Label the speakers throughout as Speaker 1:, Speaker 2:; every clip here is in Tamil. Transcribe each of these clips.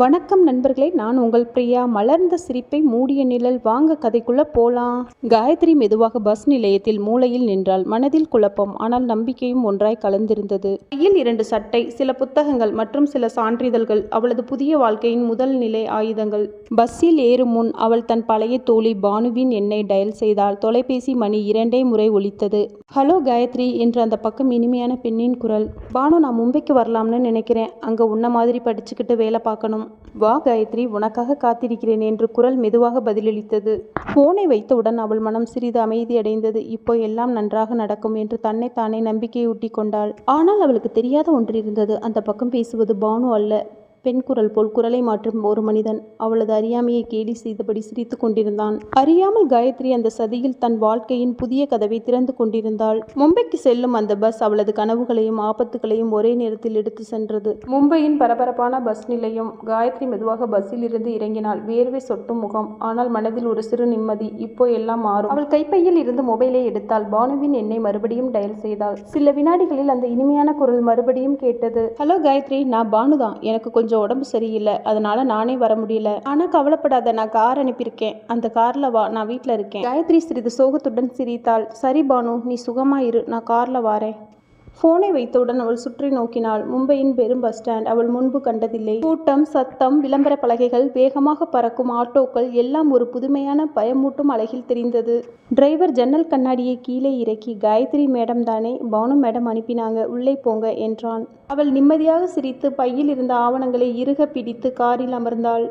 Speaker 1: வணக்கம் நண்பர்களே நான் உங்கள் பிரியா. மலர்ந்த சிரிப்பை மூடிய நிழல் வாங்க கதைக்குள்ள போலாம். காயத்ரி மெதுவாக பஸ் நிலையத்தில் மூளையில் நின்றாள். மனதில் குழப்பம் ஆனால் நம்பிக்கையும் ஒன்றாய் கலந்திருந்தது. கையில் இரண்டு சட்டை சில புத்தகங்கள் மற்றும் சில சான்றிதழ்கள் அவளது புதிய வாழ்க்கையின் முதல் நிலை ஆயுதங்கள். பஸ்ஸில் ஏறும் முன் அவள் தன் பழைய தோழி பானுவின் எண்ணை டயல் செய்தால் தொலைபேசி மணி இரண்டே முறை ஒலித்தது. ஹலோ காயத்ரி என்று அந்த பக்கம் இனிமையான பெண்ணின் குரல். பானு நான் மும்பைக்கு வரலாம்னு நினைக்கிறேன். அங்கே உன்ன மாதிரி படிச்சுக்கிட்டு வேலை பார்க்கணும். வா காயத்ரி உனக்காக காத்திருக்கிறேன் என்று குரல் மெதுவாக பதிலளித்தது. போனை வைத்தவுடன் அவள் மனம் சிறிது அமைதியடைந்தது இப்போ எல்லாம் நன்றாக நடக்கும் என்று தன்னை தானே நம்பிக்கையூட்டி கொண்டாள். ஆனால் அவளுக்கு தெரியாத ஒன்று இருந்தது. அந்த பக்கம் பேசுவது பானு அல்ல. பெண் குரல் போல் குரலை மாற்றும் ஒரு மனிதன். அவளது அறியாமையை கேலி செய்தபடி சிரித்து கொண்டிருந்தான். அறியாமல் காயத்ரி அந்த சதியில் தன் வாழ்க்கையின் புதிய கதவை திறந்து கொண்டிருந்தாள். மும்பைக்கு செல்லும் அந்த பஸ் அவளது கனவுகளையும் ஆபத்துகளையும் ஒரே நேரத்தில் எடுத்து சென்றது. மும்பையின் பரபரப்பான பஸ் நிலையம். காயத்ரி மெதுவாக பஸ்ஸில் இருந்து இறங்கினாள். வேர்வை சொட்டும் முகம். ஆனால் மனதில் ஒரு சிறு நிம்மதி. இப்போ எல்லாம் மாறும். அவள் கைப்பையில் இருந்து மொபைலை எடுத்தாள். பானுவின் எண்ணை மறுபடியும் டயல் செய்தாள். சில வினாடிகளில் அந்த இனிமையான குரல் மறுபடியும் கேட்டது. ஹலோ காயத்ரி நான் பானு தான் எனக்கு கொஞ்சம் உடம்பு சரியில்லை. அதனால நானே வர முடியல. ஆனா கவலைப்படாத நான் கார் அனுப்பியிருக்கேன். அந்த கார்ல வா நான் வீட்டில் இருக்கேன். காயத்ரி சிறிது சோகத்துடன் சிரித்தாள். சரி பானு நீ சுகமா இரு நான் கார்ல வாரேன். போனை வைத்தவுடன் அவள் சுற்றி நோக்கினாள். மும்பையின் பெரும் பஸ் ஸ்டாண்ட் அவள் முன்பு கண்டதில்லை. கூட்டம் சத்தம் விளம்பர பலகைகள் வேகமாக பறக்கும் ஆட்டோக்கள் எல்லாம் ஒரு புதுமையான பயமூட்டும் அழகில் தெரிந்தது. டிரைவர் ஜன்னல் கண்ணாடியை கீழே இறக்கி காயத்ரி மேடம் தானே? பானு மேடம் அனுப்பினாங்க. உள்ளே போங்க என்றான். அவள் நிம்மதியாக சிரித்து பையில் இருந்த ஆவணங்களை இறுக பிடித்து காரில் அமர்ந்தாள்.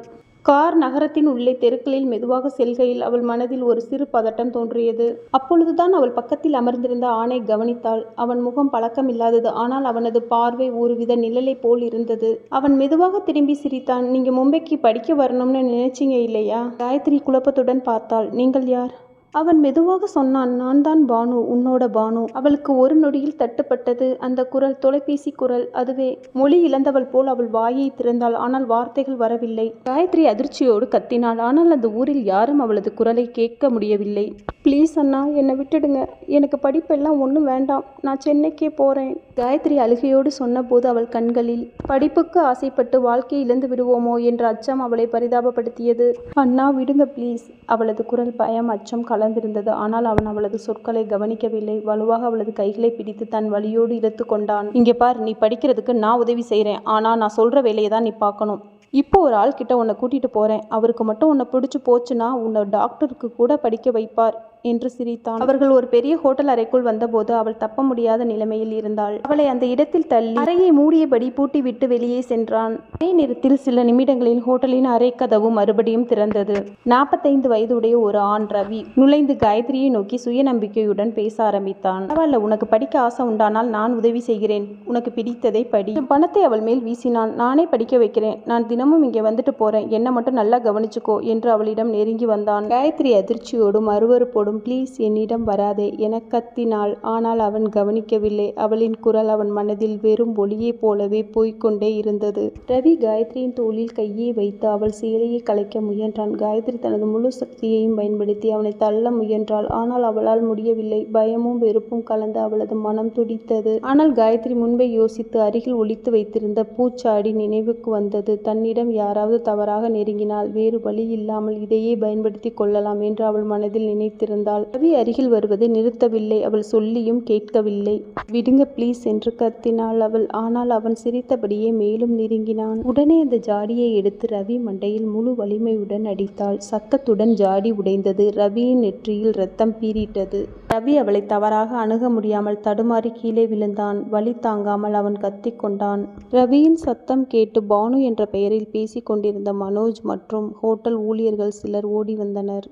Speaker 1: கார் நகரத்தின் உள்ளே தெருக்களில் மெதுவாக செல்கையில் அவள் மனதில் ஒரு சிறு பதட்டம் தோன்றியது. அப்பொழுதுதான் அவள் பக்கத்தில் அமர்ந்திருந்த ஆணை கவனித்தாள். அவன் முகம் பழக்கம் இல்லாதது ஆனால் அவனது பார்வை ஒருவித நிழலை போல் இருந்தது. அவன் மெதுவாக திரும்பி சிரித்தான். நீங்க மும்பைக்கு படிக்க வரணும்னு நினைச்சீங்க இல்லையா? காயத்ரி குழப்பத்துடன் பார்த்தாள். நீங்கள் யார்? அவன் மெதுவாக சொன்னான் நான் தான் பானு உன்னோட பானு. அவளுக்கு ஒரு நொடியில் தட்டுப்பட்டது. அந்த குரல் தொலைபேசி குரல் அதுவே மொழி இழந்தவள் போல் அவள் வாயை திறந்தாள். ஆனால் வார்த்தைகள் வரவில்லை. காயத்ரி அதிர்ச்சியோடு கத்தினாள். ஆனால் அந்த ஊரில் யாரும் அவளது குரலை கேட்க முடியவில்லை. ப்ளீஸ் அண்ணா என்னை விட்டுடுங்க. எனக்கு படிப்பெல்லாம் ஒன்றும் வேண்டாம். நான் சென்னைக்கே போகிறேன் காயத்ரி அழுகையோடு சொன்னபோது அவள் கண்களில் படிப்புக்கு ஆசைப்பட்டு வாழ்க்கை இழந்து விடுவோமோ? என்ற அச்சம் அவளை பரிதாபப்படுத்தியது. அண்ணா விடுங்க ப்ளீஸ். அவளது குரல் பயம் அச்சம் கலந்திருந்தது ஆனால் அவன் அவளது சொற்களை கவனிக்கவில்லை. வலுவாக அவளது கைகளை பிடித்து தன் வழியோடு இழுத்து கொண்டான். இங்கே பார் நீ படிக்கிறதுக்கு நான் உதவி செய்கிறேன் ஆனால் நான் சொல்கிற வேலையை தான் நீ பார்க்கணும். இப்போ ஒரு ஆள் கிட்ட உன்னை கூட்டிட்டு போறேன். அவருக்கு மட்டும் உன்னை பிடிச்சி போச்சுன்னா உன்னை டாக்டருக்கு கூட படிக்க வைப்பார். என்று சிரித்தான். அவர்கள் ஒரு பெரிய ஹோட்டல் அறைக்குள் வந்தபோது அவள் தப்ப முடியாத நிலைமையில் இருந்தாள். அவளை அந்த இடத்தில் தள்ளி அறையை மூடியபடி பூட்டிவிட்டு வெளியே சென்றான். அதே நேரத்தில் சில நிமிடங்களில் ஹோட்டலின் அறை கதவு மறுபடியும் திறந்தது. நாற்பத்தைந்து வயதுடைய ஒரு ஆண் ரவி நுழைந்து காயத்ரியை நோக்கி சுயநம்பிக்கையுடன் பேச ஆரம்பித்தான். பரவாயில்ல உனக்கு படிக்க ஆசை உண்டானால் நான் உதவி செய்கிறேன். உனக்கு பிடித்ததை படி. பணத்தை அவள் மேல் வீசினான். நானே படிக்க வைக்கிறேன். நான் தினமும் இங்கே வந்துட்டு போறேன். என்ன மட்டும் நல்லா கவனிச்சுக்கோ என்று அவளிடம் நெருங்கி வந்தான். காயத்ரி அதிர்ச்சியோடும் அருவருப்போடும் ப்ளீஸ் என்னிடம் வராதே. என கத்தினாள் ஆனால் அவன் கவனிக்கவில்லை. அவளின் குரல் அவன் மனதில் வெறும் ஒளியைப் போலவே போய்க்கொண்டே இருந்தது. ரவி காயத்ரியின் தோளில் கையை வைத்து அவள் சேலையை கலைக்க முயன்றான். காயத்ரி தனது முழு சக்தியையும் பயன்படுத்தி அவனை தள்ள முயன்றாள். ஆனால் அவளால் முடியவில்லை. பயமும் வெறுப்பும் கலந்து அவளது மனம் துடித்தது. ஆனால் காயத்ரி முன்பே யோசித்து அருகில் ஒளித்து வைத்திருந்த பூச்சாடி நினைவுக்கு வந்தது. தன்னிடம் யாராவது தவறாக நெருங்கினால் வேறு வழி இல்லாமல் இதையே பயன்படுத்தி கொள்ளலாம் என்று அவள் மனதில் நினைத்திருந்தாள் ரவி அருகில் வருவதை நிறுத்தவில்லை. அவள் சொல்லியும் கேட்கவில்லை. விடுங்க ப்ளீஸ் என்று கத்தினாள் அவள். ஆனால் அவன் சிரித்தபடியே மேலும் நெருங்கினான். உடனே அந்த ஜாடியை எடுத்து ரவி மண்டையில் முழு வலிமையுடன் அடித்தாள். சத்தத்துடன் ஜாடி உடைந்தது. ரவியின் நெற்றியில் ரத்தம் பீறிட்டது. ரவி அவளை தவறாக அணுக முடியாமல் தடுமாறி கீழே விழுந்தான். வலி தாங்காமல் அவன் கத்திக் கொண்டான். ரவியின் சத்தம் கேட்டு பானு என்ற பெயரில் பேசிக் கொண்டிருந்த மனோஜ் மற்றும் ஹோட்டல் ஊழியர்கள் சிலர் ஓடி வந்தனர்.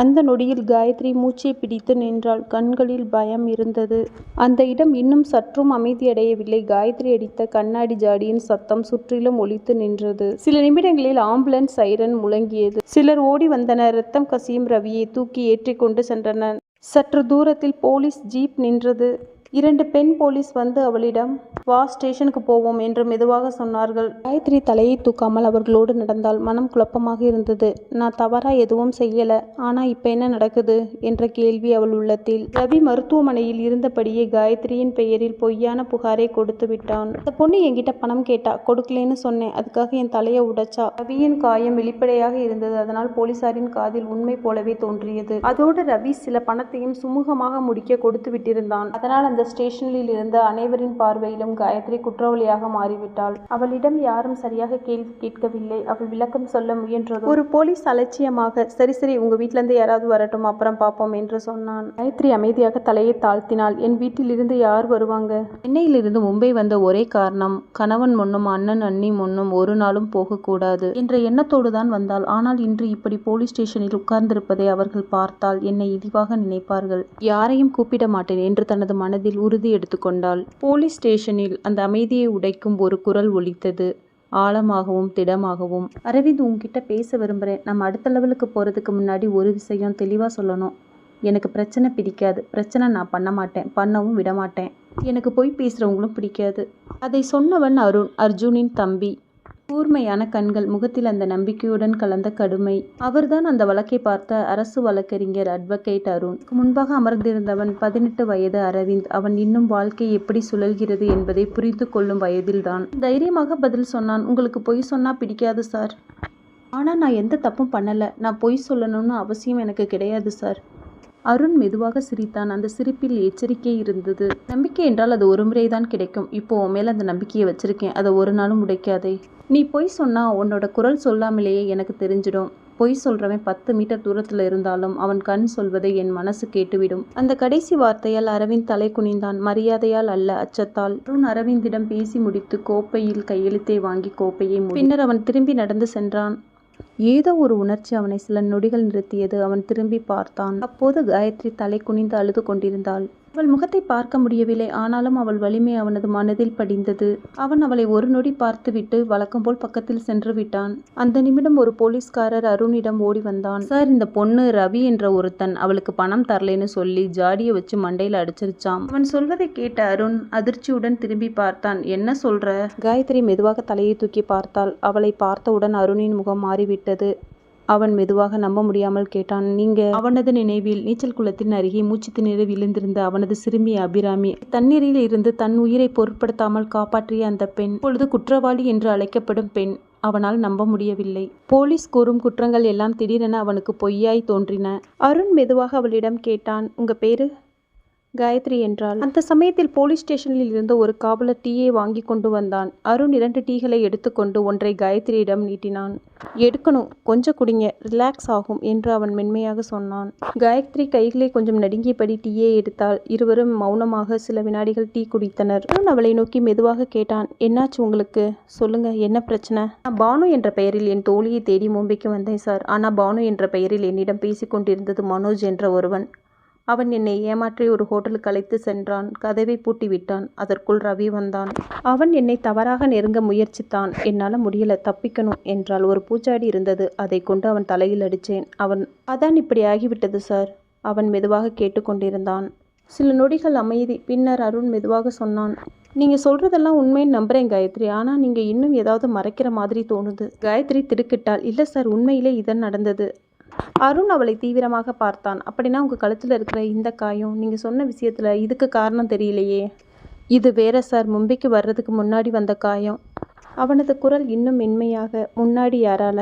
Speaker 1: அந்த நொடியில் காயத்ரி மூச்சை பிடித்து நின்றாள். கண்களில் பயம் இருந்தது. அந்த இடம் இன்னும் சற்றும் அமைதியடையவில்லை. காயத்ரி அடித்த கண்ணாடி ஜாடியின் சத்தம் சுற்றிலும் ஒலித்து நின்றது. சில நிமிடங்களில் ஆம்புலன்ஸ் சைரன் முழங்கியது. சிலர் ஓடி வந்தனர். ரத்தம் கசியும் ரவியை தூக்கி ஏற்றிக் கொண்டு சென்றனர். சற்று தூரத்தில் போலீஸ் ஜீப் நின்றது. இரண்டு பெண் போலீஸ் வந்து அவளிடம் வா ஸ்டேஷனுக்கு போவோம் என்று மெதுவாக சொன்னார்கள். காயத்ரி தலையை தூக்காமல் அவர்களோடு நடந்தால் மனம் குழப்பமாக இருந்தது. நான் தவறா எதுவும் செய்யல. ஆனா இப்ப என்ன நடக்குது? என்ற கேள்வி அவள் உள்ளத்தில். ரவி மருத்துவமனையில் இருந்தபடியே காயத்ரியின் பெயரில் பொய்யான புகாரை கொடுத்து விட்டான். அந்த பொண்ணு என்கிட்ட பணம் கேட்டா கொடுக்கலேன்னு சொன்னேன். அதுக்காக என் தலையை உடைச்சா? ரவியின் காயம் வெளிப்படையாக இருந்தது. அதனால் போலீசாரின் காதில் உண்மை போலவே தோன்றியது. அதோடு ரவி சில பணத்தையும் சுமூகமாக முடிக்க கொடுத்து விட்டிருந்தான். அதனால் அந்த ஸ்டேஷனில் இருந்த அனைவரின் பார்வையிலும் காயத்ரி குற்றவாளியாக மாறிவிட்டாள். அவளிடம் யாரும் சரியாக கேள்வி கேட்கவில்லை. அவள் விளக்கம் சொல்ல முயன்றது ஒரு போலீஸ் அலட்சியமாக சரி சரி உங்க வீட்ல இருந்து யாராவது வரட்டும் அப்புறம் பார்ப்போம் என்று சொன்னான். காயத்ரி அமைதியாக தலையை தாழ்த்தினாள். என் வீட்டில் இருந்து யார் வருவாங்க? சென்னையிலிருந்து மும்பை வந்த ஒரே காரணம் கணவன் முன்னும் அண்ணன் அண்ணி முன்னும் ஒரு நாளும் போகக்கூடாது என்ற எண்ணத்தோடு தான் வந்தாள். ஆனால் இன்று இப்படி போலீஸ் ஸ்டேஷனில் உட்கார்ந்திருப்பதை அவர்கள் பார்த்தால் என்னை இழிவாக நினைப்பார்கள். யாரையும் கூப்பிட மாட்டேன் என்று தனது மனதில் உறுதி எடுத்துக்கொண்டாள். போலீஸ் ஸ்டேஷனில் அந்த அமைதியை உடைக்கும் ஒரு குரல் ஒலித்தது. ஆழமாகவும் திடமாகவும். அரவிந்த் உங்ககிட்ட பேச விரும்புகிறேன் நம்ம அடுத்த லெவலுக்கு போகிறதுக்கு முன்னாடி ஒரு விஷயம் தெளிவாக சொல்லணும். எனக்கு பிரச்சனை பிடிக்காது. பிரச்சனை நான் பண்ண மாட்டேன். பண்ணவும் விட மாட்டேன். எனக்கு போய் பேசுகிறவங்களும் பிடிக்காது. அதை சொன்னவன் அருண் அர்ஜுனின் தம்பி. கூர்மையான கண்கள் முகத்தில் அந்த நம்பிக்கையுடன் கலந்த கடுமை. அவர்தான் அந்த வழக்கை பார்த்த அரசு வழக்கறிஞர் அட்வொகேட் அருண். முன்பாக அமர்ந்திருந்தவன் பதினெட்டு வயது அரவிந்த். அவன் இன்னும் வாழ்க்கை எப்படி சுழல்கிறது என்பதை புரிந்து கொள்ளும் வயதில்தான். தைரியமாக பதில் சொன்னான் உங்களுக்கு பொய் சொன்னா பிடிக்காது சார். ஆனால் நான் எந்த தப்பும் பண்ணலை. நான் பொய் சொல்லணும்னு அவசியம் எனக்கு கிடையாது சார். அருண் மெதுவாக சிரித்தான். அந்த சிரிப்பில் எச்சரிக்கை இருந்தது. நம்பிக்கை என்றால் அது ஒரு முறை தான் கிடைக்கும். இப்போ உன் மேல அந்த நம்பிக்கையை வச்சிருக்கேன். அதை ஒரு நாளும் உடைக்காதே. நீ பொய் சொன்னா உன்னோட குரல் சொல்லாமலேயே எனக்கு தெரிஞ்சிடும். பொய் சொல்றவன் பத்து மீட்டர் தூரத்தில் இருந்தாலும் அவன் கண் சொல்வதை என் மனசு கேட்டுவிடும். அந்த கடைசி வார்த்தையால் அரவிந்த் தலை குனிந்தான். மரியாதையால் அல்ல அச்சத்தால். அருண் அரவிந்திடம் பேசி முடித்து கோப்பையில் கையெழுத்தை வாங்கி கோப்பையை பின்னர் அவன் திரும்பி நடந்து சென்றான். ஏதோ ஒரு உணர்ச்சி அவனை சில நொடிகள் நிறுத்தியது. அவன் திரும்பி பார்த்தான். அப்போது காயத்ரி தலை குனிந்து அழுது கொண்டிருந்தாள். அவள் முகத்தை பார்க்க முடியவில்லை. ஆனாலும் அவள் வலிமை அவனது மனதில் படிந்தது. அவன் அவளை ஒரு நொடி பார்த்துவிட்டு வழக்கம் போல் பக்கத்தில் சென்று விட்டான். அந்த நிமிடம் ஒரு போலீஸ்காரர் அருணிடம் ஓடி வந்தான். சார் இந்த பொண்ணு ரவி என்ற ஒருத்தன். அவளுக்கு பணம் தரலைன்னு சொல்லி ஜாடியை வச்சு மண்டையில் அடிச்சிருச்சாம். அவன் சொல்வதை கேட்ட அருண் அதிர்ச்சியுடன் திரும்பி பார்த்தான். என்ன சொல்ற? காயத்ரி மெதுவாக தலையை தூக்கி பார்த்தாள். அவளை பார்த்தவுடன் அருணின் முகம் மாறிவிட்டது. அவன் மெதுவாக நம்ப முடியாமல் கேட்டான் நீங்க அவனது நினைவில் நீச்சல் குளத்தின் அருகே மூச்சு திணற விழுந்திருந்த அவனது சிறுமி அபிராமி தண்ணீரில் இருந்து தன் உயிரை பொருட்படுத்தாமல் காப்பாற்றிய அந்த பெண் இப்பொழுது குற்றவாளி என்று அழைக்கப்படும் பெண் அவனால் நம்ப முடியவில்லை. போலீஸ் கூறும் குற்றங்கள் எல்லாம் திடீரென அவனுக்கு பொய்யாய் தோன்றின. அருண் மெதுவாக அவளிடம் கேட்டான் உங்க பேரு? காயத்ரி என்றாள். அந்த சமயத்தில் போலீஸ் ஸ்டேஷனில் இருந்த ஒரு காவலர் டீயை வாங்கி கொண்டு வந்தான். அருண் இரண்டு டீகளை எடுத்துக்கொண்டு ஒன்றை காயத்ரியிடம் நீட்டினான். எடுக்கணும் கொஞ்சம் குடிங்க ரிலாக்ஸ் ஆகும் என்று அவன் மென்மையாக சொன்னான். காயத்ரி கைகளை கொஞ்சம் நடுங்கியபடி டீயை எடுத்தால் இருவரும் மௌனமாக சில வினாடிகள் டீ குடித்தனர். அருண் அவளை நோக்கி மெதுவாக கேட்டான் என்னாச்சு உங்களுக்கு? சொல்லுங்க என்ன பிரச்சனை? நான் பானு என்ற பெயரில் என் தோழியை தேடி மும்பைக்கு வந்தேன் சார். ஆனால் பானு என்ற பெயரில் என்னிடம் பேசிக்கொண்டிருந்தது மனோஜ் என்ற ஒருவன். அவன் என்னை ஏமாற்றி ஒரு ஹோட்டலுக்கு அழைத்து சென்றான். கதவை பூட்டி விட்டான் அதற்குள் ரவி வந்தான். அவன் என்னை தவறாக நெருங்க முயற்சித்தான். என்னால் முடியல தப்பிக்கணும் என்றால் ஒரு பூச்சாடி இருந்தது. அதை கொண்டு அவன் தலையில் அடித்தேன் அவன் அதான் இப்படி ஆகிவிட்டது சார் அவன் மெதுவாக கேட்டுக்கொண்டிருந்தான் சில நொடிகள் அமைதி. பின்னர் அருண் மெதுவாக சொன்னான் நீங்கள் சொல்கிறதெல்லாம் உண்மைன்னு நம்புகிறேன் காயத்ரி. ஆனால் நீங்கள் இன்னும் ஏதாவது மறைக்கிற மாதிரி தோணுது. காயத்ரி திருக்கிட்டால் இல்லை சார் உண்மையிலே இதன் நடந்தது. அருண் அவளை தீவிரமாக பார்த்தான். அப்படின்னா உங்கள் கழுத்தில் இருக்கிற இந்த காயம் நீங்கள் சொன்ன விஷயத்தில் இதுக்கு காரணம் தெரியலையே. இது வேற சார் மும்பைக்கு வர்றதுக்கு முன்னாடி வந்த காயம். அவனது குரல் இன்னும் மென்மையாக முன்னாடி யாரால?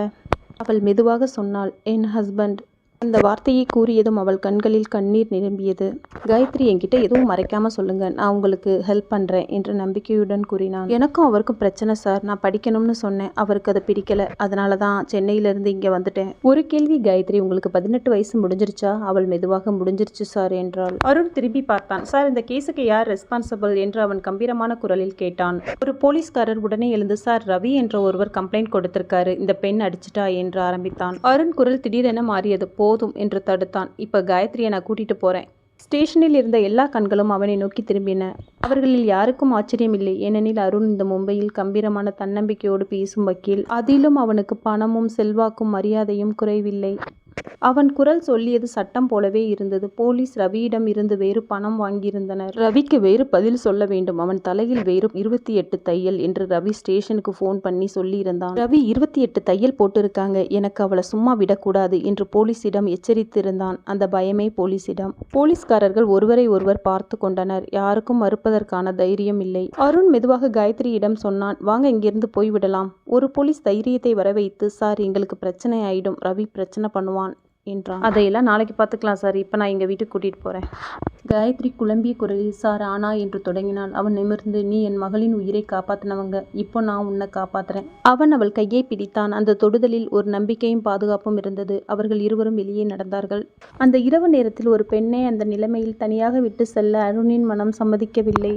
Speaker 1: அவள் மெதுவாக சொன்னாள். என் ஹஸ்பண்ட் அந்த வார்த்தையை கூறியதும் அவள் கண்களில் கண்ணீர் நிரம்பியது. காயத்ரி என்கிட்ட எதுவும் மறைக்காம சொல்லுங்க. நான் உங்களுக்கு ஹெல்ப் பண்றேன் என்று நம்பிக்கையுடன் கூறினான். எனக்கும் அவருக்கும் பிரச்சனை சார் நான் படிக்கணும்னு சொன்னேன். அவருக்கு அதை பிடிக்கல. அதனால தான் சென்னையிலிருந்து இங்கே வந்துட்டேன். ஒரு கேள்வி காயத்ரி. உங்களுக்கு பதினெட்டு வயசு முடிஞ்சிருச்சா? அவள் மெதுவாக முடிஞ்சிருச்சு சார் என்றாள். அருண் திரும்பி பார்த்தான். சார் இந்த கேஸுக்கு யார் ரெஸ்பான்சிபிள் என்று அவன் கம்பீரமான குரலில் கேட்டான். ஒரு போலீஸ்காரர் உடனே எழுந்து சார் ரவி என்ற ஒருவர் கம்ப்ளைண்ட் கொடுத்திருக்காரு. இந்த பெண் அடிச்சிட்டா? என்று ஆரம்பித்தான். அருண் குரல் திடீரென மாறியது. போதும் என்று தடுத்தான். இப்ப காயத்ரியை நான் கூட்டிட்டு போறேன். ஸ்டேஷனில் இருந்த எல்லா கண்களும் அவனை நோக்கி திரும்பின. அவர்களில் யாருக்கும் ஆச்சரியமில்லை ஏனெனில் அருண் இந்த மும்பையில் கம்பீரமான தன்னம்பிக்கையோடு பேசும் வக்கீல். அதிலும் அவனுக்கு பணமும் செல்வாக்கும் மரியாதையும் குறைவில்லை. அவன் குரல் சொல்லியது சட்டம் போலவே இருந்தது. போலீஸ் ரவியிடம் இருந்து வேறு பணம் வாங்கியிருந்தனர். ரவிக்கு வேறு பதில் சொல்ல வேண்டும். அவன் தலையில் வேறு இருபத்தி எட்டு தையல் என்று ரவி ஸ்டேஷனுக்கு ஃபோன் பண்ணி சொல்லியிருந்தான். ரவி இருபத்தி எட்டு தையல் போட்டிருக்காங்க. எனக்கு அவளை சும்மா விடக்கூடாது என்று போலீசிடம் எச்சரித்திருந்தான். அந்த பயமே போலீசிடம். போலீஸ்காரர்கள் ஒருவரை ஒருவர் பார்த்து கொண்டனர். யாருக்கும் மறுப்பதற்கான தைரியம் இல்லை. அருண் மெதுவாக காயத்ரியிடம் சொன்னான் வாங்க இங்கிருந்து போய்விடலாம் ஒரு போலீஸ் தைரியத்தை வர வைத்து சார் எங்களுக்கு பிரச்சனை ஆயிடும். ரவி பிரச்சனை பண்ணுவான். என்றான். அதையெல்லாம் நாளைக்கு பார்த்துக்கலாம் சார். இப்போ நான் எங்கள் வீட்டுக்கு கூட்டிகிட்டு போகிறேன் காயத்ரி குழம்பிய குரலில் சார் ஆனா என்று தொடங்கினாள். அவன் நிமிர்ந்து நீ என் மகளின் உயிரை காப்பாத்தினவங்க. இப்போ நான் உன்னை காப்பாத்துறேன். அவன் அவள் கையை பிடித்தான். அந்த தொடுதலில் ஒரு நம்பிக்கையும் பாதுகாப்பும் இருந்தது. அவர்கள் இருவரும் வெளியே நடந்தார்கள். அந்த இரவு நேரத்தில் ஒரு பெண்ணை அந்த நிலைமையில் தனியாக விட்டு செல்ல அருணின் மனம் சம்மதிக்கவில்லை.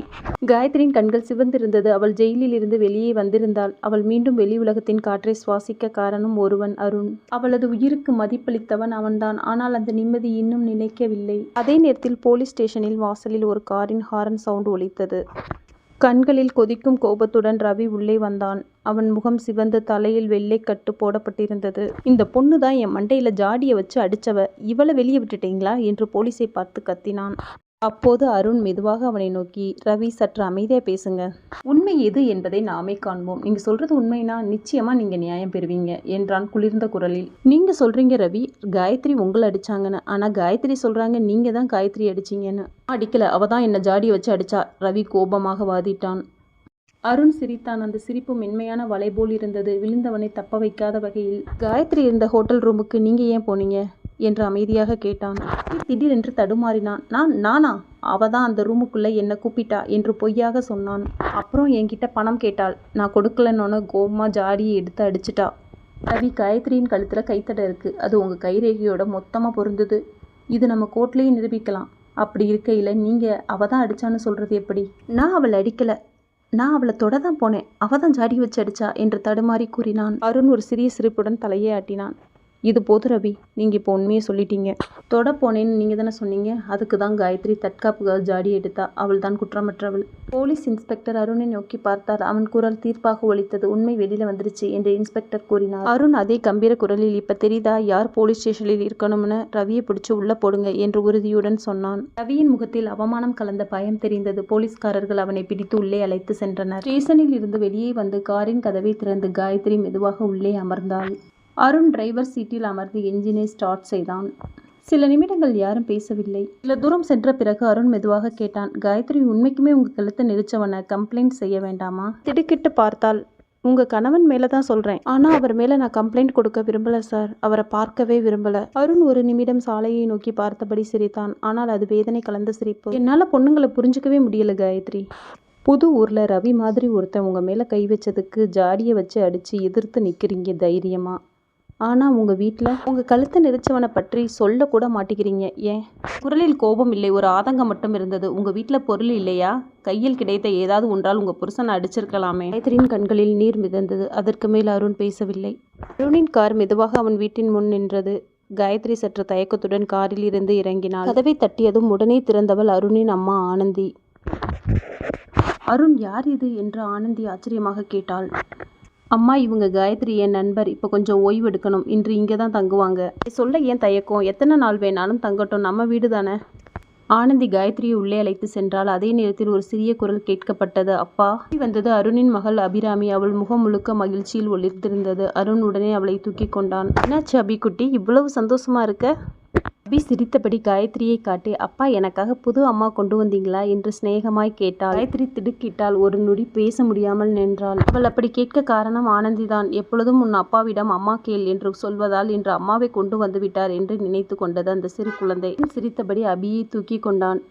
Speaker 1: காயத்ரியின் கண்கள் சிவந்திருந்தது. அவள் ஜெயிலில் இருந்து வெளியே வந்திருந்தாள். அவள் மீண்டும் வெளி உலகத்தின் காற்றை சுவாசிக்க காரணம் ஒருவன் அருண். அவளது உயிருக்கு மதிப்பளித்தவன் அவன்தான். ஆனால் அந்த நிம்மதி இன்னும் நிலைக்கவில்லை. அதே நேரத்தில் போலீஸ் ஸ்டேஷனில் வாசலில் ஒரு காரின் ஹாரன் சவுண்ட் ஒலித்தது. கண்களில் கொதிக்கும் கோபத்துடன் ரவி உள்ளே வந்தான். அவன் முகம் சிவந்து தலையில் வெள்ளை கட்டு போடப்பட்டிருந்தது. இந்த பொண்ணு தான் என் மண்டையில் ஜாடியை வச்சு அடிச்சவ. இவளை வெளியே விட்டுட்டீங்களா? என்று போலீஸை பார்த்து கத்தினான். அப்போது அருண் மெதுவாக அவனை நோக்கி ரவி சற்று அமைதியாக பேசுங்க. உண்மை எது என்பதை நாமே காண்போம். நீங்கள் சொல்றது உண்மைனா நிச்சயமா நீங்கள் நியாயம் பெறுவீங்க என்றான் குளிர்ந்த குரலில். நீங்கள் சொல்றீங்க ரவி காயத்ரி உங்களை அடிச்சாங்கன்னு. ஆனால் காயத்ரி சொல்றாங்க நீங்கள் தான் காயத்ரி அடிச்சீங்கன்னு. அடிக்கல. அவ தான் என்னை ஜாடியை வச்சு அடிச்சா ரவி கோபமாக வாதிட்டான். அருண் சிரித்தான். அந்த சிரிப்பு மென்மையான வலை போல் இருந்தது. விழுந்தவனை தப்ப வைக்காத வகையில் காயத்ரி இருந்த ஹோட்டல் ரூமுக்கு நீங்கள் ஏன் போனீங்க? என்று அமைதியாக கேட்டான். திடீரென்று தடுமாறினான். நான் நானா? அவதான் அந்த ரூமுக்குள்ள என்னை கூப்பிட்டா? என்று பொய்யாக சொன்னான். அப்புறம் என்கிட்ட பணம் கேட்டாள். நான் கொடுக்கலன்னொன்னு கோபமா ஜாடியை எடுத்து அடிச்சிட்டா. ரவி காயத்ரியின் கழுத்துல கைத்தடை இருக்கு. அது உங்க கைரேகையோட மொத்தமா பொருந்துது. இது நம்ம கோர்ட்லயே நிரூபிக்கலாம். அப்படி இருக்கையில் நீங்கள் அவ தான் அடிச்சான்னு சொல்கிறது எப்படி? நான் அவளை அடிக்கலை. நான் அவளை தொட தான் போனேன். அவ தான் ஜாடி வச்சு அடிச்சா? என்று தடுமாறி கூறினான். அருண் ஒரு சிறிய சிரிப்புடன் தலையை ஆட்டினான். இது போது ரவி நீங்கள் இப்போ உண்மையை சொல்லிட்டீங்க. தொட போனேன்னு நீங்கள் தானே சொன்னீங்க. அதுக்கு தான் காயத்ரி தற்காப்புக்காக ஜாடி எடுத்தா. அவள் தான் குற்றமற்றவள். போலீஸ் இன்ஸ்பெக்டர் அருணை நோக்கி பார்த்தார். அவன் குரல் தீர்ப்பாக ஒழித்தது உண்மை வெளியில் வந்துருச்சு என்று இன்ஸ்பெக்டர் கூறினார். அருண் அதே கம்பீர குரலில் இப்போ தெரியுதா? யார் போலீஸ் ஸ்டேஷனில் இருக்கணும்னு? ரவியை பிடிச்சி உள்ள போடுங்க என்று உறுதியுடன் சொன்னான். ரவியின் முகத்தில் அவமானம் கலந்த பயம் தெரிந்தது. போலீஸ்காரர்கள் அவனை பிடித்து உள்ளே அழைத்து சென்றனர். ஸ்டேஷனில் இருந்து வெளியே வந்து காரின் கதவை திறந்து காயத்ரி மெதுவாக உள்ளே அமர்ந்தாள். அருண் டிரைவர் சீட்டில் அமர்ந்து என்ஜினை ஸ்டார்ட் செய்தான். சில நிமிடங்கள் யாரும் பேசவில்லை. சில தூரம் சென்ற பிறகு அருண் மெதுவாக கேட்டான் காயத்ரி உண்மைக்குமே உங்கள் கழுத்தை நெரிச்சவனை? கம்ப்ளைண்ட் செய்ய வேண்டாமா? திடுக்கிட்டு பார்த்தால் உங்க கணவன் மேல தான் சொல்றேன். ஆனா அவர் மேல நான் கம்ப்ளைண்ட் கொடுக்க விரும்பல சார் அவரை பார்க்கவே விரும்பல. அருண் ஒரு நிமிடம் சாலையை நோக்கி பார்த்தபடி சிரித்தான் ஆனால் அது வேதனை கலந்த சிரிப்பு. என்னால பொண்ணுங்களை புரிஞ்சுக்கவே முடியல காயத்ரி. புது ஊர்ல ரவி மாதிரி ஒருத்தன் உங்க மேல கை வச்சதுக்கு ஜாடியை வச்சு அடிச்சு எதிர்த்து நிக்கிறீங்க தைரியமா? ஆனால் உங்கள் வீட்டில் உங்கள் கழுத்தை நெரிச்சவனை பற்றி சொல்லக்கூட மாட்டேங்கிறீங்க. ஏன்? குரலில் கோபம் இல்லை ஒரு ஆதங்கம் மட்டும் இருந்தது. உங்கள் வீட்டில் பொருள் இல்லையா? கையில் கிடைத்த ஏதாவது ஒன்றால் உங்கள் புருஷனை அடிச்சிருக்கலாமே. காயத்ரியின் கண்களில் நீர் மிதந்தது. அதற்கு மேல் அருண் பேசவில்லை. அருணின் கார் மெதுவாக அவன் வீட்டின் முன் நின்றது. காயத்ரி சற்று தயக்கத்துடன் காரில் இருந்து இறங்கினாள். கதவை தட்டியதும் உடனே திறந்தவள் அருணின் அம்மா ஆனந்தி. அருண் யார் இது? என்று ஆனந்தி ஆச்சரியமாக கேட்டாள். அம்மா இவங்க காயத்ரி என் நண்பர். இப்போ கொஞ்சம் ஓய்வு எடுக்கணும். இன்று இங்கே தான் தங்குவாங்க. சொல்ல ஏன் தயக்கம்? எத்தனை நாள் வேணாலும் தங்கட்டும். நம்ம வீடு தானே? ஆனந்தி காயத்ரியை உள்ளே அழைத்து சென்றால் அதே நேரத்தில் ஒரு சிறிய குரல் கேட்கப்பட்டது. அப்பா வந்தது அருணின் மகள் அபிராமி. அவள் முகம் முழுக்க மகிழ்ச்சியில் ஒளிர்ந்திருந்தது. அருண் உடனே அவளை தூக்கி கொண்டான். என்னாச்சு அபிக்குட்டி? இவ்வளவு சந்தோஷமா இருக்க? அபி சிரித்தபடி காயத்ரியை காட்டி அப்பா எனக்காக புது அம்மா கொண்டு வந்தீங்களா? என்று சிநேகமாய் கேட்டாள். காயத்ரி திடுக்கிட்டால் ஒரு நொடி பேச முடியாமல் நின்றாள். அவள் அப்படி கேட்க காரணம் ஆனந்திதான் எப்பொழுதும் உன் அப்பாவிடம் அம்மா கேள் என்று சொல்வதால் இன்று அம்மாவை கொண்டு வந்து விட்டார் என்று நினைத்து கொண்டது அந்த சிறு குழந்தை. சிரித்தபடி அபியை தூக்கி கொண்டான்.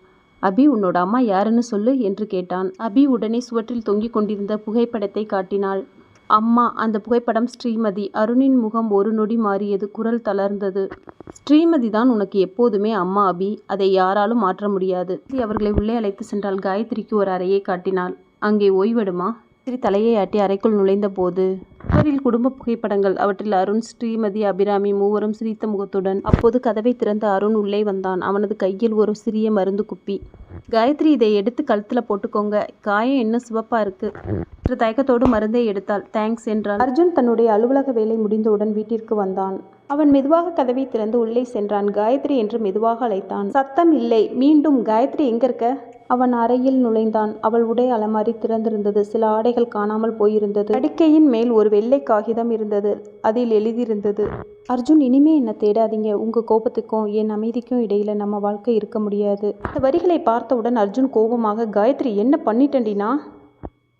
Speaker 1: அபி உன்னோட அம்மா யாருன்னு சொல்லு என்று கேட்டான். அபி உடனே சுவற்றில் தொங்கிக் கொண்டிருந்த புகைப்படத்தை காட்டினாள். அம்மா அந்த புகைப்படம் ஸ்ரீமதி. அருணின் முகம் ஒரு நொடி மாறியது குரல் தளர்ந்தது. ஸ்ரீமதி தான் உனக்கு எப்போதுமே அம்மா அபி. அதை யாராலும் மாற்ற முடியாது. அவர்களை உள்ளே அழைத்து சென்றால் காயத்ரிக்கு ஒரு அறையை காட்டினாள். அங்கே ஓய்வெடுமா? ஸ்ரீ தலையை ஆட்டி அறைக்குள் நுழைந்த போது சுவரில் குடும்ப புகைப்படங்கள் அவற்றில் அருண் ஸ்ரீமதி அபிராமி மூவரும் சிரித்த முகத்துடன் அப்போது கதவை திறந்த அருண் உள்ளே வந்தான். அவனது கையில் ஒரு சிறிய மருந்து குப்பி காயத்ரி இதை எடுத்து கழுத்தில் போட்டுக்கோங்க. காயம் இன்னும் சிவப்பாக இருக்கு. என்று தயக்கத்தோடு மருந்தை எடுத்தாள் தேங்க்ஸ் என்றான். அர்ஜுன் தன்னுடைய அலுவலக வேலை முடிந்தவுடன் வீட்டிற்கு வந்தான். அவன் மெதுவாக கதவை திறந்து உள்ளே சென்றான். காயத்ரி என்று மெதுவாக அழைத்தான். சத்தம் இல்லை. மீண்டும் காயத்ரி எங்க இருக்க? அவன் அறையில் நுழைந்தான். அவள் உடை அலமாரி திறந்திருந்தது. சில ஆடைகள் காணாமல் போயிருந்தது. அடிக்கையின் மேல் ஒரு வெள்ளை காகிதம் இருந்தது. அதில் எழுதியிருந்தது அர்ஜுன் இனிமே என்ன தேடாதீங்க. உங்க கோபத்துக்கும் என் அமைதிக்கும் இடையில நம்ம வாழ்க்கை இருக்க முடியாது. இந்த வரிகளை பார்த்தவுடன் அர்ஜுன் கோபமாக காயத்ரி என்ன பண்ணிட்டேண்டினா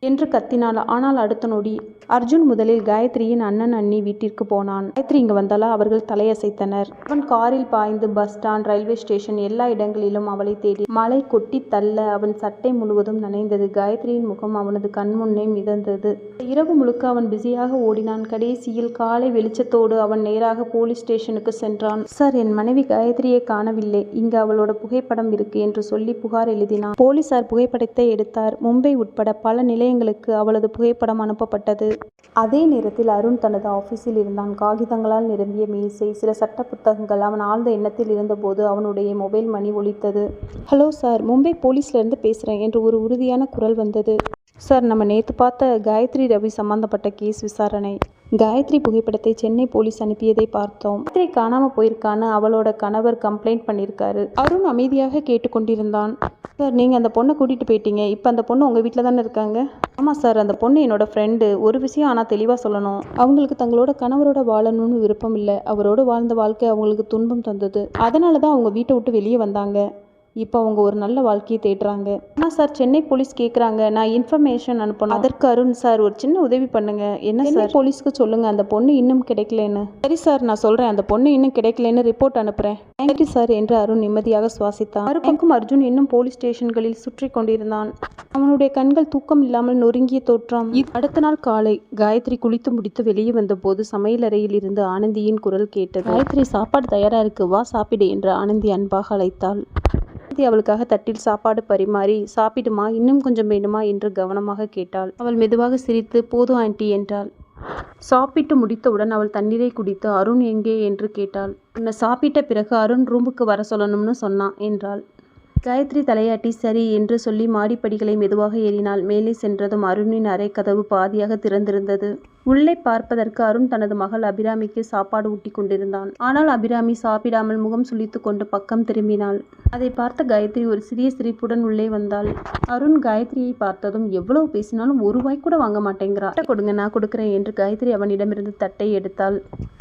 Speaker 1: என்று கத்தினாள். ஆனால் அடுத்த நொடி அர்ஜுன் முதலில் காயத்ரியின் அண்ணன் அண்ணி வீட்டிற்கு போனான். காயத்ரி இங்கு வந்தாலா அவர்கள் தலையசைத்தனர். அவன் காரில் பாய்ந்து பஸ் ஸ்டாண்ட் ரயில்வே ஸ்டேஷன் எல்லா இடங்களிலும் அவளை தேடி மழை கொட்டி தள்ள அவன் சட்டை முழுவதும் நனைந்தது. காயத்ரியின் முகம் அவனது கண் முன்னே மிதந்தது. இரவு முழுக்க அவன் பிஸியாக ஓடினான். கடைசியில் காலை வெளிச்சத்தோடு அவன் நேராக போலீஸ் ஸ்டேஷனுக்கு சென்றான். சார் என் மனைவி காயத்ரியை காணவில்லை. இங்கு அவளோட புகைப்படம் இருக்கு என்று சொல்லி புகார் எழுதினான். போலீசார் புகைப்படத்தை எடுத்தார். மும்பை உட்பட பல நிலை நிலையங்களுக்கு அவளது புகைப்படம் அனுப்பப்பட்டது. அதே நேரத்தில் அருண் தனது ஆபீஸில் இருந்தான். காகிதங்களால் நிரம்பிய மேசை சில சட்ட புத்தகங்கள் அவன் ஆழ்ந்த எண்ணத்தில் இருந்தபோது அவனுடைய மொபைல் மணி ஒலித்தது. ஹலோ சார் மும்பை போலீஸ்லேருந்து பேசுகிறேன் என்று ஒரு உறுதியான குரல் வந்தது. சார் நம்ம நேற்று பார்த்த காயத்ரி ரவி சம்பந்தப்பட்ட கேஸ் விசாரணை. காயத்ரி புகைப்படத்தை சென்னை போலீஸ் அனுப்பியதை பார்த்தோம். காயத்ரி காணாம போயிருக்கான்னு அவளோட கணவர் கம்ப்ளைண்ட் பண்ணியிருக்காரு. அருண் அமைதியாக கேட்டுக்கொண்டிருந்தான் சார் நீங்கள் அந்த பொண்ணை கூட்டிகிட்டு போயிட்டீங்க. இப்போ அந்த பொண்ணு உங்கள் வீட்டில் தானே இருக்காங்க? ஆமாம் சார் அந்த பொண்ணு என்னோட ஃப்ரெண்டு ஒரு விஷயம் ஆனால் தெளிவாக சொல்லணும். அவங்களுக்கு தங்களோட கணவரோட வாழணும்னு விருப்பம் இல்லை. அவரோட வாழ்ந்த வாழ்க்கை அவங்களுக்கு துன்பம் தந்தது. அதனால தான் அவங்க வீட்டை விட்டு வெளியே வந்தாங்க. இப்போ அவங்க ஒரு நல்ல வாழ்க்கையை தேடுறாங்க. ஆனால் சார் சென்னை போலீஸ் கேட்குறாங்க நான் இன்ஃபர்மேஷன் அனுப்பணும். அதற்கு அருண் சார் ஒரு சின்ன உதவி பண்ணுங்க. என்ன சார்? போலீஸ்க்கு சொல்லுங்க. அந்த பொண்ணு இன்னும் கிடைக்கலன்னு. சரி சார் நான் சொல்கிறேன் அந்த பொண்ணு இன்னும் கிடைக்கலன்னு ரிப்போர்ட் அனுப்புகிறேன் தேங்க்யூ சார் என்று அருண் நிம்மதியாக சுவாசித்தான். மறுபக்கம் அர்ஜுன் இன்னும் போலீஸ் ஸ்டேஷன்களில் சுற்றி கொண்டிருந்தான். அவனுடைய கண்கள் தூக்கம் இல்லாமல் நொறுங்கிய தோற்றம். அடுத்த நாள் காலை காயத்ரி குளித்து முடித்து வெளியே வந்தபோது சமையலறையில் இருந்து ஆனந்தியின் குரல் கேட்டது. காயத்ரி சாப்பாடு தயாரா இருக்கு. வா சாப்பிடு என்று ஆனந்தி அன்பாக அழைத்தாள். பார்வதி அவளுக்காக தட்டில் சாப்பாடு பரிமாறி சாப்பிடுமா? இன்னும் கொஞ்சம் வேணுமா என்று கவனமாக கேட்டாள். அவள் மெதுவாக சிரித்து போதும் ஆண்டி என்றாள். சாப்பிட்டு முடித்தவுடன் அவள் தண்ணீரை குடித்து அருண் எங்கே? என்று கேட்டாள். உன்னை சாப்பிட்ட பிறகு அருண் ரூமுக்கு வர சொல்லணும்னு சொன்னான் என்றாள். காயத்ரி தலையாட்டி சரி என்று சொல்லி மாடிப்படிகளை மெதுவாக ஏறினாள். மேலே சென்றதும் அருணின் அறை கதவு பாதியாக திறந்திருந்தது. உள்ளே பார்ப்பதற்கு அருண் தனது மகள் அபிராமிக்கு சாப்பாடு ஊட்டி கொண்டிருந்தான். ஆனால் அபிராமி சாப்பிடாமல் முகம் சுழித்து கொண்டு பக்கம் திரும்பினாள். அதை பார்த்த காயத்ரி ஒரு சிறிய சிரிப்புடன் உள்ளே வந்தாள். அருண் காயத்ரியை பார்த்ததும் எவ்வளவு பேசினாலும் ஒரு வாய் கூட வாங்க மாட்டேங்கிறா கொடுங்க நான் கொடுக்குறேன் என்று காயத்ரி அவனிடமிருந்து தட்டை எடுத்தாள்.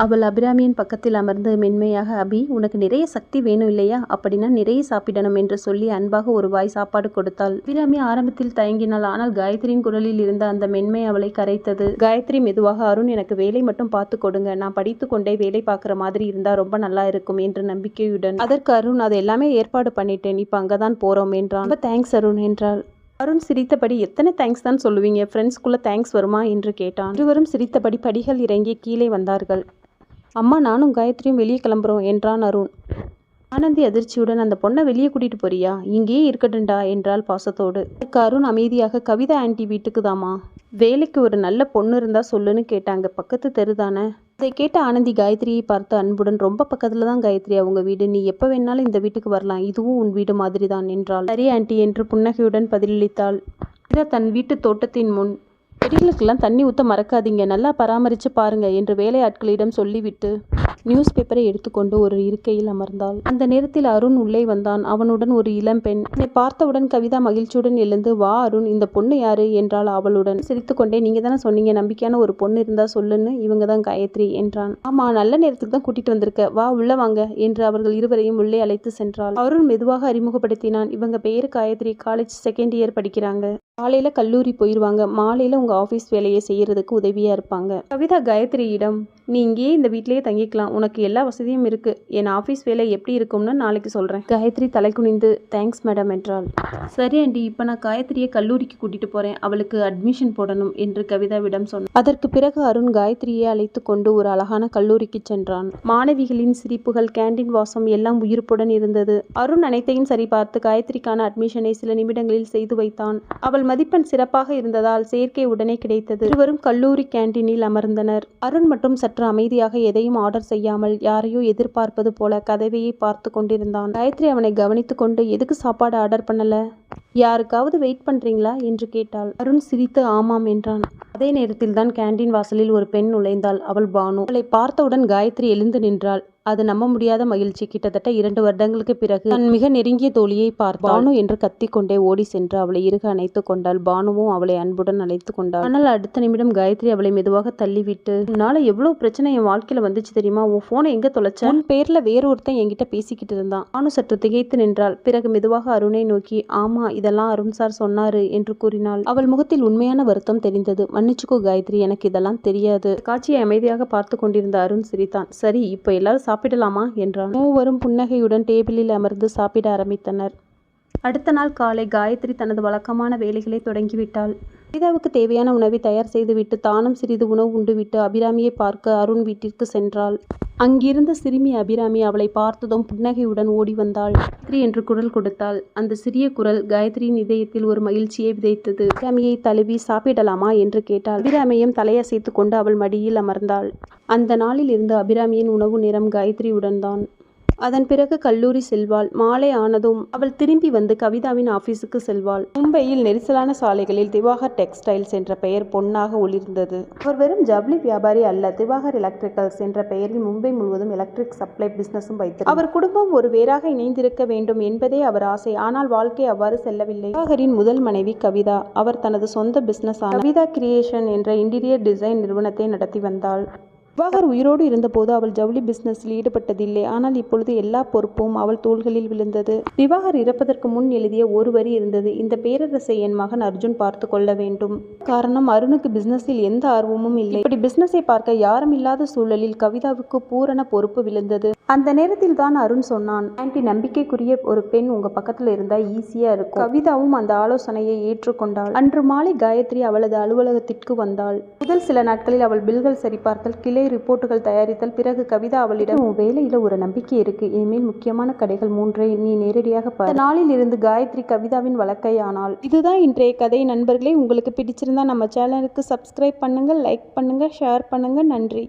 Speaker 1: அவள் அபிராமியின் பக்கத்தில் அமர்ந்து மென்மையாக அபி உனக்கு நிறைய சக்தி வேணும் இல்லையா? அப்படின்னா நிறைய சாப்பிடணும் என்று சொல்லி அன்பாக ஒரு வாய் சாப்பாடு கொடுத்தாள். அபிராமி ஆரம்பத்தில் தயங்கினாள் ஆனால் காயத்ரியின் குரலில் இருந்த அந்த மென்மை அவளை கரைத்தது. காயத்ரி மெதுவாக அருண் எனக்கு வேலை மட்டும் பார்த்து கொடுங்க. நான் படித்து கொண்டே வேலை பார்க்குற மாதிரி இருந்தால் ரொம்ப நல்லா இருக்கும் என்ற நம்பிக்கையுடன். அதற்கு அருண் அதை எல்லாமே ஏற்பாடு பண்ணிட்டேன். இப்போ அங்கே தான் போகிறோம் என்றான். ரொம்ப தேங்க்ஸ் அருண் என்றாள். அருண் சிரித்தபடி எத்தனை தேங்க்ஸ் தான் சொல்லுவீங்க? ஃப்ரெண்ட்ஸ்குள்ளே தேங்க்ஸ் வருமா? என்று கேட்டான். இருவரும் சிரித்தபடி படிகள் இறங்கி கீழே வந்தார்கள். அம்மா நானும் காயத்ரியும் வெளியே கிளம்புறோம் என்றான் அருண். ஆனந்தி அதிர்ச்சியுடன் அந்த பொண்ணை வெளியே கூட்டிட்டு போறியா? இங்கேயே இருக்கட்டும்டா என்றாள் பாசத்தோடு. அதுக்கு அருண் அமைதியாக கவிதா ஆண்டி வீட்டுக்கு தாமா வேலைக்கு ஒரு நல்ல பொண்ணு இருந்தா சொல்லுன்னு கேட்டாங்க. பக்கத்து தெருதானே இதை கேட்ட ஆனந்தி காயத்ரியை பார்த்து அன்புடன் ரொம்ப பக்கத்துல தான் காயத்ரி அவங்க வீடு. நீ எப்ப வேணாலும் இந்த வீட்டுக்கு வரலாம். இதுவும் உன் வீடு மாதிரி தான் என்றாள். சரி ஆண்டி என்று புன்னகையுடன் பதிலளித்தாள். தன் வீட்டு தோட்டத்தின் முன் செடிகளுக்கெல்லாம் தண்ணி ஊற்ற மறக்காதீங்க. நல்லா பராமரித்து பாருங்கள் என்று வேலையாட்களிடம் சொல்லிவிட்டு நியூஸ் பேப்பரை எடுத்துக்கொண்டு ஒரு இருக்கையில் அமர்ந்தாள். அந்த நேரத்தில் அருண் உள்ளே வந்தான். அவனுடன் ஒரு இளம்பெண் என்னை பார்த்தவுடன் கவிதா மகிழ்ச்சியுடன் எழுந்து வா அருண் இந்த பொண்ணு யாரு? என்றாள் அவளுடன். சிரித்துக்கொண்டே நீங்க தானே சொன்னீங்க நம்பிக்கையான ஒரு பொண்ணு இருந்தா சொல்லுன்னு இவங்க தான் காயத்ரி என்றான். ஆமா நல்ல நேரத்துக்கு தான் கூட்டிட்டு வந்திருக்க. வா உள்ள வாங்க என்று அவர்கள் இருவரையும் உள்ளே அழைத்து சென்றாள். அருண் மெதுவாக அறிமுகப்படுத்தினான். இவங்க பெயர் காயத்ரி. காலேஜ் செகண்ட் இயர் படிக்கிறாங்க. காலையில கல்லூரி போயிருவாங்க. மாலையில உங்க ஆஃபீஸ் வேலையை செய்யறதுக்கு உதவியா இருப்பாங்க. கவிதா காயத்ரியிடம் நீ இங்கேயே இந்த வீட்லேயே தங்கிக்கலாம். உனக்கு எல்லா வசதியும் இருக்கு. என் ஆபீஸ் வேலை எப்படி இருக்கும்னு நாளைக்கு சொல்றேன். காயத்ரி தலை குனிந்து தேங்க்ஸ் மேடம் என்றாள். சரி ஆண்டி. இப்ப நான் காயத்ரியை கல்லூரிக்கு கூட்டிட்டு போறேன். அவளுக்கு அட்மிஷன் போடணும் என்று கவிதாவிடம் சொன்னான் அதற்கு பிறகு அருண் காயத்ரியை அழைத்து கொண்டு ஒரு அழகான கல்லூரிக்கு சென்றான். மாணவிகளின் சிரிப்புகள் கேண்டீன் வாசம் எல்லாம் உயிர்ப்புடன் இருந்தது. அருண் அனைத்தையும் சரிபார்த்து காயத்ரிக்கான அட்மிஷனை சில நிமிடங்களில் செய்து வைத்தான். அவள் மதிப்பெண் சிறப்பாக இருந்ததால் சேர்க்கை உடனே கிடைத்தது. இருவரும் கல்லூரி கேண்டீனில் அமர்ந்தனர். அருண் மற்றும் சற்று சற்று அமைதியாக எதையும் ஆர்டர் செய்யாமல் யாரையோ எதிர்பார்ப்பது போல கதவையை பார்த்து கொண்டிருந்தான். காயத்ரி அவனை கவனித்து கொண்டு எதுக்கு சாப்பாடு ஆர்டர் பண்ணல? யாருக்காவது வெயிட் பண்ணுறீங்களா என்று கேட்டாள். அருண் சிரித்து ஆமாம் என்றான். அதே நேரத்தில் தான் கேண்டீன் வாசலில் ஒரு பெண் நுழைந்தாள். அவள் பானு. அவளை பார்த்தவுடன் காயத்ரி எழுந்து நின்றாள். அது நம்ப முடியாத மகிழ்ச்சி. கிட்டத்தட்ட இரண்டு வருடங்களுக்கு பிறகு தன் மிக நெருங்கிய தோழியை பார்த்து பானு என்று கத்திக்கொண்டே ஓடி சென்று அவளை இருக அணைத்து கொண்டாள். பானுவும் அவளை அன்புடன் அழைத்து கொண்டாள். ஆனால் அடுத்த நிமிடம் காயத்ரி அவளை மெதுவாக தள்ளிவிட்டு உன்னால எவ்வளவு பிரச்சனை என் வாழ்க்கையில வந்துச்சு தெரியுமா? உன் போனை எங்க தொலைச்ச? உன் பேர்ல வேறொருத்தன் என்கிட்ட பேசிக்கிட்டு இருந்தான். பானு சற்று திகைத்து நின்றாள். பிறகு மெதுவாக அருணை நோக்கி ஆமா இதெல்லாம் அருண் சார் சொன்னாரு என்று கூறினாள். அவள் முகத்தில் உண்மையான வருத்தம் தெரிந்தது மன்னிச்சுக்கோ காயத்ரி எனக்கு இதெல்லாம் தெரியாது. காட்சியை அமைதியாக பார்த்து கொண்டிருந்த அருண் சிரித்தான். சரி இப்போ எல்லாரும் சாப்பிடலாமா? என்றான். மூவரும் புன்னகையுடன் டேபிளில் அமர்ந்து சாப்பிட ஆரம்பித்தனர். அடுத்த நாள் காலை காயத்ரி தனது வழக்கமான வேலைகளை தொடங்கிவிட்டாள். சீதாவுக்கு தேவையான உணவை தயார் செய்துவிட்டு தானும் சிறிது உணவு உண்டுவிட்டு அபிராமியை பார்க்க அருண் வீட்டிற்கு சென்றாள். அங்கிருந்த சிறுமி அபிராமி அவளை பார்த்ததும் புன்னகையுடன் ஓடி வந்தாள். காயத்ரி என்று குரல் கொடுத்தாள். அந்த சிறிய குரல் காயத்ரியின் இதயத்தில் ஒரு மகிழ்ச்சியை விதைத்தது. அபிராமியை தழுவி சாப்பிடலாமா என்று கேட்டாள். அபிராமியும் தலையசைத்து கொண்டு அவள் மடியில் அமர்ந்தாள். அந்த நாளில் இருந்து அபிராமியின் உணவு நேரம் காயத்ரியுடன் தான். அதன் பிறகு கல்லூரி செல்வாள். மாலை ஆனதும் அவள் திரும்பி வந்து கவிதாவின் ஆபீஸுக்கு செல்வாள். மும்பையில் நெரிசலான சாலைகளில் திவாகர் டெக்ஸ்டைல்ஸ் என்ற பெயர் பொன்னாக ஒளிர்ந்தது. அவர் வெறும் ஜவுளி வியாபாரி அல்ல திவாகர் எலக்ட்ரிக்கல்ஸ் என்ற பெயரில் மும்பை முழுவதும் எலக்ட்ரிக் சப்ளை பிசினஸும் வைத்தார் அவர் குடும்பம் ஒரு வேறாக இணைந்திருக்க வேண்டும் என்பதே அவர் ஆசை. ஆனால் வாழ்க்கை அவ்வாறு செல்லவில்லை. திவாகரின் முதல் மனைவி கவிதா அவர் தனது சொந்த பிசினஸ் கவிதா கிரியேஷன் என்ற இன்டீரியர் டிசைன் நிறுவனத்தை நடத்தி வந்தாள். திவாகர் உயிரோடு இருந்தபோது அவள் ஜவுளி பிசினஸில் ஈடுபட்டதில்லை. ஆனால் இப்பொழுது எல்லா பொறுப்பும் அவள் தோள்களில் விழுந்தது. விவாகர் இறப்பதற்கு முன் எழுதிய ஒரு வரி இருந்தது. இந்த பேரரசை என் மகன் அர்ஜுன் பார்த்து கொள்ள வேண்டும். காரணம் அருணுக்கு பிசினஸில் எந்த ஆர்வமும் இல்லை. இப்படி பிசினஸை பார்க்க யாரும் இல்லாத சூழலில் கவிதாவுக்கு பூரண பொறுப்பு விழுந்தது. அந்த நேரத்தில் தான் அருண் சொன்னான் ஆன்டி நம்பிக்கைக்குரிய ஒரு பெண் உங்க பக்கத்துல இருந்தா ஈஸியா இருக்கும். கவிதாவும் அந்த ஆலோசனையை ஏற்றுக்கொண்டாள். அன்று மாலை காயத்ரி அவளது அலுவலகத்திற்கு வந்தாள். முதல் சில நாட்களில் அவள் பில்கள் சரிபார்த்தல் கிளை ரிப்போர்ட்டுகள் தயாரித்தல் பிறகு கவிதா அவளிடம் உன் வேலையில ஒரு நம்பிக்கை இருக்கு. இனிமேல் முக்கியமான கடைகள் மூன்றை நீ நேரடியாக பார். நாளில் இருந்து காயத்ரி கவிதாவின் வழக்கை ஆனால் இதுதான் இன்றைய கதை. நண்பர்களே உங்களுக்கு பிடிச்சிருந்தா நம்ம சேனலுக்கு சப்ஸ்கிரைப் பண்ணுங்க லைக் பண்ணுங்க ஷேர் பண்ணுங்க. நன்றி.